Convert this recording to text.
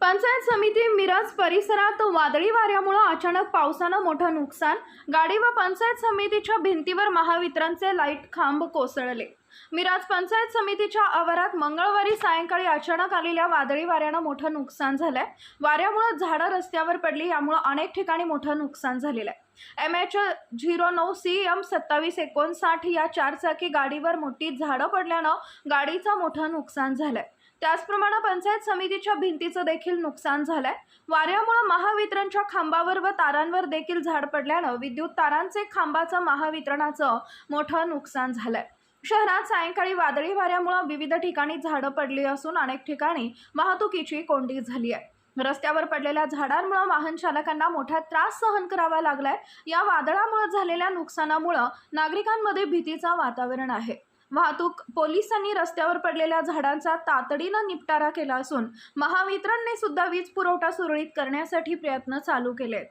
पंचायत समिती मिरज परिसरात वादळी वाऱ्यामुळे अचानक पावसानं मोठं नुकसान. गाडी व पंचायत समितीच्या भिंतीवर महावितरणचे लाइट खांब कोसळले. मिराज पंचायत समितीच्या आवारात मंगळवारी सायंकाळी अचानक आलेल्या वादळी वाऱ्यानं मोठं नुकसान झालंय. वाऱ्यामुळे झाडं रस्त्यावर पडली यामुळे अनेक ठिकाणी मोठं नुकसान झालेलं आहे. एम एच झिरो नऊ सी एम सत्तावीस एकोणसाठ या चारचाकी गाडीवर मोठी झाडं पडल्यानं गाडीचं मोठं नुकसान झालंय. त्याचप्रमाणे पंचायत समितीच्या भिंतीचं देखील नुकसान झालंय. वाऱ्यामुळे महावितरणच्या खांबावर व तारांवर देखील झाड पडल्यानं विद्युत तारांचे खांबाचं महावितरणाचं मोठं नुकसान झालंय. शहरात सायंकाळी वादळी वाऱ्यामुळे विविध ठिकाणी झाडं पडली असून अनेक ठिकाणी वाहतुकीची कोंडी झाली आहे. रस्त्यावर पडलेल्या झाडांमुळे वाहन चालकांना मोठा त्रास सहन करावा लागलाय. या वादळामुळे झालेल्या नुकसानामुळे नागरिकांमध्ये भीतीचं वातावरण आहे. वाहतूक पोलिसांनी रस्त्यावर पडलेल्या झाडांचा तातडीनं निपटारा केला असून महावितरणने सुद्धा वीज पुरवठा सुरळीत करण्यासाठी प्रयत्न चालू केलेत.